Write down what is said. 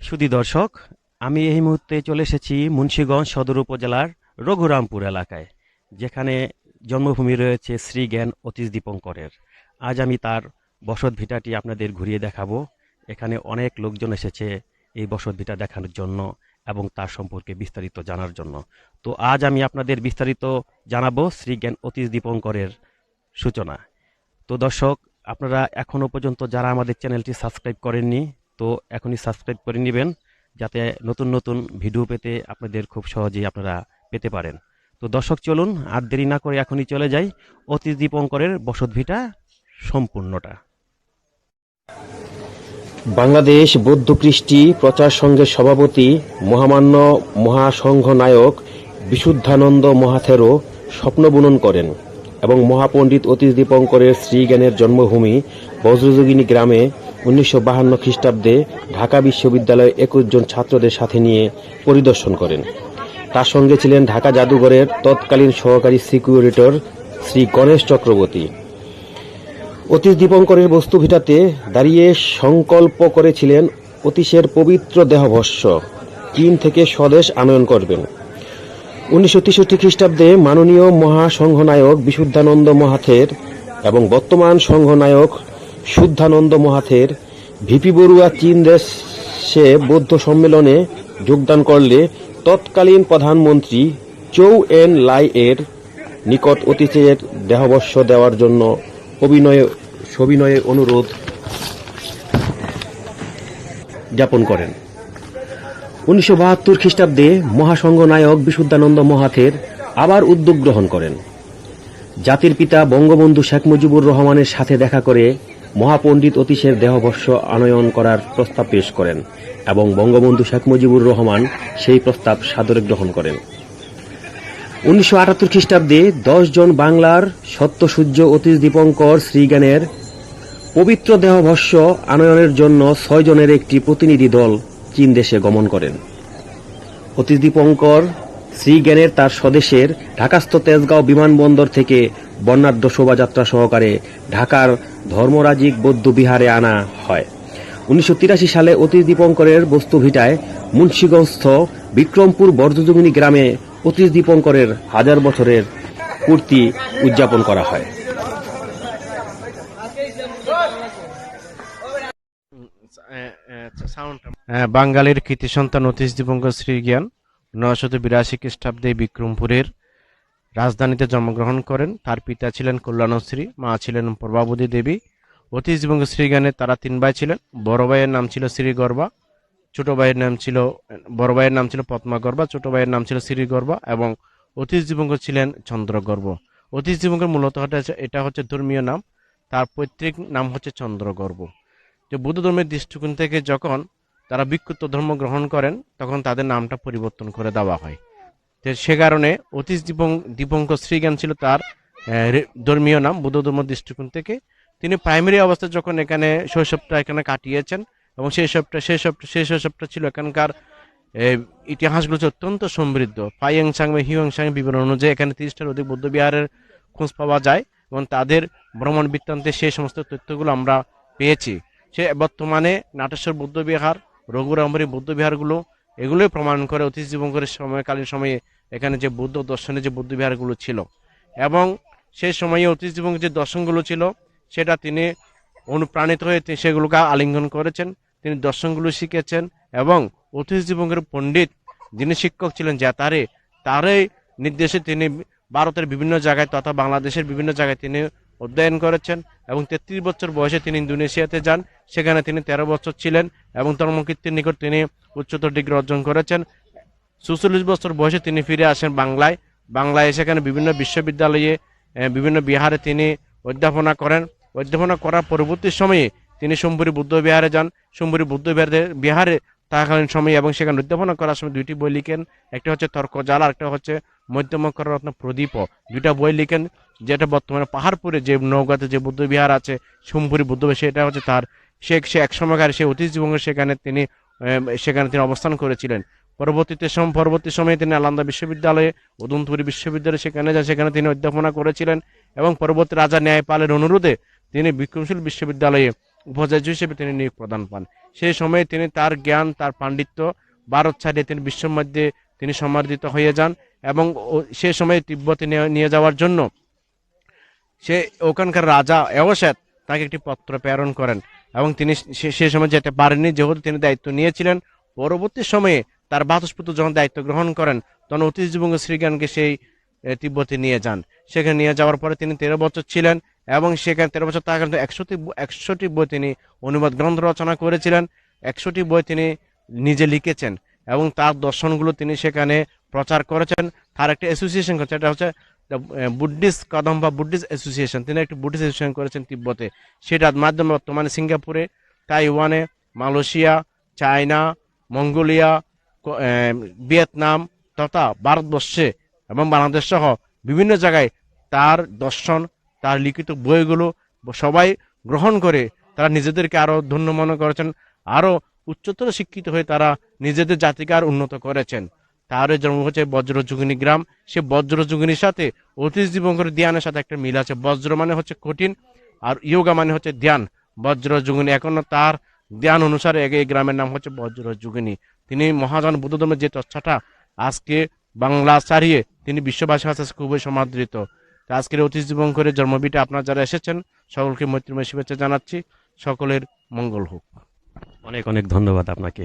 সুধী দর্শক, আমি এই মুহূর্তে চলে এসেছি মুন্সীগঞ্জ সদর উপজেলার রঘুরামপুর এলাকায়, যেখানে জন্মভূমি রয়েছে শ্রীজ্ঞান অতীশ দীপঙ্করের। আজ আমি তার বসত ভিটাটি আপনাদের ঘুরিয়ে দেখাবো। এখানে অনেক লোকজন এসেছে এই বসত ভিটা দেখানোর জন্য এবং তার সম্পর্কে বিস্তারিত জানার জন্য। তো আজ আমি আপনাদের বিস্তারিত জানাব শ্রী জ্ঞান অতীশ দীপঙ্করের সূচনা। তো দর্শক, আপনারা এখনও পর্যন্ত যারা আমাদের চ্যানেলটি সাবস্ক্রাইব করেননি তো এখনই সাবস্ক্রাইব করে নেবেন, যাতে নতুন নতুন ভিডিও পেতে আপনাদের খুব সহজেই আপনারা পেতে পারেন। তো দর্শক, চলুন আর দেরি না করে এখনই চলে যাই। অতীশ দীপঙ্করের বসতভিটা সম্পূর্ণটা। বাংলাদেশ বৌদ্ধ কৃষ্টি প্রচার সংঘের সভাপতি, মহামান্য মহাসংঘ নায়ক বিশুদ্ধানন্দ মহাথেরো স্বপ্ন বুনন করেন এবং মহাপণ্ডিত অতীশ দীপঙ্করের শ্রীজ্ঞানের জন্মভূমি বজ্রযোগিনী গ্রামে উনিশশো খ্রিস্টাব্দে ঢাকা বিশ্ববিদ্যালয়ে একুশ জন ছাত্রদের সাথে নিয়ে পরিদর্শন করেন। তার সঙ্গে ছিলেন ঢাকা জাদুঘরের তৎকালীন সহকারী সিকিউরিটর শ্রী গণেশ চক্রবর্তী। অতীশ দীপঙ্করের বস্তুভিটাতে দাঁড়িয়ে সংকল্প করেছিলেন, অতীশের পবিত্র দেহভস্য, চীন থেকে স্বদেশ আনয়ন করবেন। উনিশশো তেষট্টি খ্রিস্টাব্দে মাননীয় মহাসংঘনায়ক বিশুদ্ধানন্দ মহাথের এবং বর্তমান সংঘনায়ক শুদ্ধানন্দ মহাথের ভিপি বড়ুয়া চীন দেশে বৌদ্ধ সম্মেলনে যোগদান করলে তৎকালীন প্রধানমন্ত্রী চৌ এন লাই এর নিকট অতীতের দেহবর্ষ দেওয়ার জন্য অভিনয়ে অনুরোধ জ্ঞাপন করেন। উনিশশো বাহাত্তর খ্রিস্টাব্দে মহাসংঘ নায়ক বিশুদ্ধানন্দ মহাথের আবার উদ্যোগ গ্রহণ করেন। জাতির পিতা বঙ্গবন্ধু শেখ মুজিবুর রহমানের সাথে দেখা করে মহাপণ্ডিত অতীশের দেহবর্ষ আনয়ন করার প্রস্তাব পেশ করেন এবং বঙ্গবন্ধু শেখ মুজিবুর রহমান সেই প্রস্তাব সাদরে গ্রহণ করেন। উনিশশো আটাত্তর খ্রিস্টাব্দে জন বাংলার সত্যসূর্য অতীশ দীপঙ্কর শ্রীজ্ঞানের পবিত্র দেহভস্য আনয়নের জন্য ছয় জনের একটি প্রতিনিধি দল চীন দেশে গমন করেন। অতীশ দীপঙ্কর শ্রীজ্ঞানের তার স্বদেশের ঢাকাস্থ তেজগাঁও বিমানবন্দর থেকে বর্ণাঢ্য শোভাযাত্রা সহকারে ঢাকার ধর্মরাজিক বৌদ্ধ বিহারে আনা হয়। উনিশশো তিরাশি সালে অতীশ দীপঙ্করের বস্তুভিটায় মুন্সীগঞ্জস্থ বিক্রমপুর বর্ধযোগিনী গ্রামে অতীশ দীপঙ্করের হাজার বছরের পূর্তি উদযাপন করা হয়। হ্যাঁ, বাঙালির কৃতি সন্তান অতীশ দীপঙ্কর শ্রীজ্ঞান নয়শত বিরাশি খ্রিস্টাব্দে বিক্রমপুরের রাজধানীতে জন্মগ্রহণ করেন। তার পিতা ছিলেন কল্যাণশ্রী, মা ছিলেন প্রভাবতী দেবী। অতীশ দীপঙ্কর শ্রীজ্ঞানের তারা তিন ভাই ছিলেন। বড় ভাইয়ের নাম ছিল শ্রীগর্বা ছোট ভাইয়ের নাম ছিল, বড় ভাইয়ের নাম ছিল পদ্মা গর্বা, ছোট ভাইয়ের নাম ছিল শ্রীগর্বা এবং অতীশ জীবঙ্গ ছিলেন চন্দ্রগর্ভ অতীশ দীপঙ্কর মূলত এটা হচ্ছে ধর্মীয় নাম। তার পৈতৃক নাম হচ্ছে চন্দ্রগর্ভ যে বৌদ্ধ ধর্মের দৃষ্টিকোণ থেকে যখন তারা বিক্ষুব্ধ ধর্ম গ্রহণ করেন, তখন তাদের নামটা পরিবর্তন করে দেওয়া হয়। সে কারণে অতীশ দীপং দীপঙ্কর শ্রীজ্ঞান ছিল তার ধর্মীয় নাম বৌদ্ধ ধর্ম দৃষ্টিকোণ থেকে। তিনি প্রাইমারি অবস্থায় যখন এখানে শৈশবটা এখানে কাটিয়েছেন এবং সেই সবটা সেই সব সেই শৈশবটা ছিল এখানকার ইতিহাসগুলো অত্যন্ত সমৃদ্ধ। ফাইয়াং সাং বা সাং বিবরণ অনুযায়ী এখানে তিরিশটার অধিক বৌদ্ধ বিহারের খোঁজ পাওয়া যায় এবং তাদের ভ্রমণ বৃত্তান্তে সেই সমস্ত তথ্যগুলো আমরা পেয়েছি। সে বর্তমানে নাটেশ্বর বৌদ্ধবিহার রঘুরামবাড়ি বৌদ্ধ এগুলোই প্রমাণ করে অতীশ জীবঙ্করের সময়কালীন সময়ে এখানে যে বৌদ্ধ দর্শনে যে বৌদ্ধ বিহারগুলো ছিল। এবং সেই সময়ে অতীশ জীবঙ্কর যে দর্শনগুলো ছিল, সেটা তিনি অনুপ্রাণিত হয়ে তিনি সেগুলোকে আলিঙ্গন করেছেন। তিনি দর্শনগুলো শিখেছেন এবং অতীশ জীবঙ্কর পণ্ডিত যিনি শিক্ষক ছিলেন জাতারে তারই নির্দেশে তিনি ভারতের বিভিন্ন জায়গায় তথা বাংলাদেশের বিভিন্ন জায়গায় তিনি অধ্যয়ন করেছেন এবং তেত্রিশ বছর বয়সে তিনি ইন্দোনেশিয়াতে যান। সেখানে তিনি তেরো বছর ছিলেন এবং ধর্মকীর্তির নিকট তিনি উচ্চতর ডিগ্রি অর্জন করেছেন। সুচল্লিশ বছর বয়সে তিনি ফিরে আসেন বাংলায়। বাংলায় সেখানে বিভিন্ন বিশ্ববিদ্যালয়ে বিভিন্ন বিহারে তিনি অধ্যাপনা করেন। অধ্যাপনা করার পরবর্তী সময়ে তিনি সোমপুরি বুদ্ধ বিহারে যান। সোমপুরি বুদ্ধ বিহারে বিহারে থাকাকালীন সময়ে এবং সেখানে অধ্যাপনা করার সময় দুইটি বই লিখেন। একটা হচ্ছে তর্ক জাল আর একটা হচ্ছে মধ্যমকর রত্ন প্রদীপ। দুইটা বই লিখেন, যেটা বর্তমানে পাহাড়পুরে যে নৌকাতে যে বুদ্ধ বিহার আছে, সোমপুরি বুদ্ধ সেটা হচ্ছে তার সে সে এক সময়কার সে অতীশ জীবনের সেখানে তিনি সেখানে তিনি অবস্থান করেছিলেন। পরবর্তীতে সম পরবর্তী সময়ে তিনি আলান্দা বিশ্ববিদ্যালয়ে উদন্তপুরী বিশ্ববিদ্যালয়ে সেখানে যান সেখানে তিনি অধ্যাপনা করেছিলেন এবং পরবর্তী রাজা ন্যায়পালের অনুরোধে তিনি বিক্রমশীল বিশ্ববিদ্যালয়ে উপাচার্য হিসেবে তিনি নিয়োগ প্রদান পান। সেই সময়ে তিনি তার জ্ঞান, তার পাণ্ডিত্য, ভারত ছাড়িয়ে তিনি বিশ্বের মধ্যে তিনি সম্মানিত হয়ে যান এবং সে সময়ে তিব্বতে নিয়ে- যাওয়ার জন্য সে ওখানকার রাজা অবসাদ তাকে একটি পত্র প্রেরণ করেন এবং তিনি সে সময় যেতে পারেননি, যেহেতু তিনি দায়িত্ব নিয়েছিলেন। পরবর্তী সময়ে তার বাতুস্পুত্র যখন দায়িত্ব গ্রহণ করেন, তখন ঐতিহ্যবঙ্গ শ্রীজ্ঞানকে সেই তিব্বতে নিয়ে যান। সেখানে নিয়ে যাওয়ার পরে তিনি তেরো বছর ছিলেন এবং সেখানে তেরো বছর থাকার একশোটি একশোটি বই তিনি অনুবাদ গ্রন্থ রচনা করেছিলেন। একশোটি বই তিনি নিজে লিখেছেন এবং তার দর্শনগুলো তিনি সেখানে প্রচার করেছেন। তার একটা অ্যাসোসিয়েশন করছে এটা হচ্ছে বুদ্ধিস্ট কদম বা বুদ্ধিস্ট অ্যাসোসিয়েশন তিনি একটি বুদ্ধিস্ট অ্যাসোসিয়েশন করেছেন তিব্বতে। সেটার মাধ্যমে বর্তমানে সিঙ্গাপুরে, তাইওয়ানে, মালয়েশিয়া, চায়না মঙ্গোলিয়া ভিয়েতনাম তথা ভারতবর্ষে এবং বাংলাদেশ সহ বিভিন্ন জায়গায় তার দর্শন, তার লিখিত বইগুলো সবাই গ্রহণ করে তারা নিজেদেরকে আরও ধন্য মনে করেছেন আরও উচ্চতর শিক্ষিত হয়ে তারা নিজেদের জাতিকে আর উন্নত করেছেন। তার জন্ম হচ্ছে বজ্রযুগিনী গ্রাম। সে বজ্রযুগিনীর সাথে অতীশ দিবঙ্কর ধ্যানের সাথে একটা মিল আছে। বজ্র মানে হচ্ছে কঠিন আর ইয়োগা মানে হচ্ছে ধ্যান। বজ্রযুগিনী এখনও তার ধ্যান অনুসারে এই গ্রামের নাম হচ্ছে বজ্র বজ্রযুগিনী। তিনি মহাজন বুদ্ধ ধর্মের যে চর্চাটা আজকে বাংলা ছাড়িয়ে তিনি বিশ্ববাসীর কাছে খুবই সমাদৃত। আজকের আজকের জীবন করে জন্মবিটা আপনার যারা এসেছেন সকলকে মৈত্রীময় শুভেচ্ছা জানাচ্ছি। সকলের মঙ্গল হোক। অনেক অনেক ধন্যবাদ আপনাকে।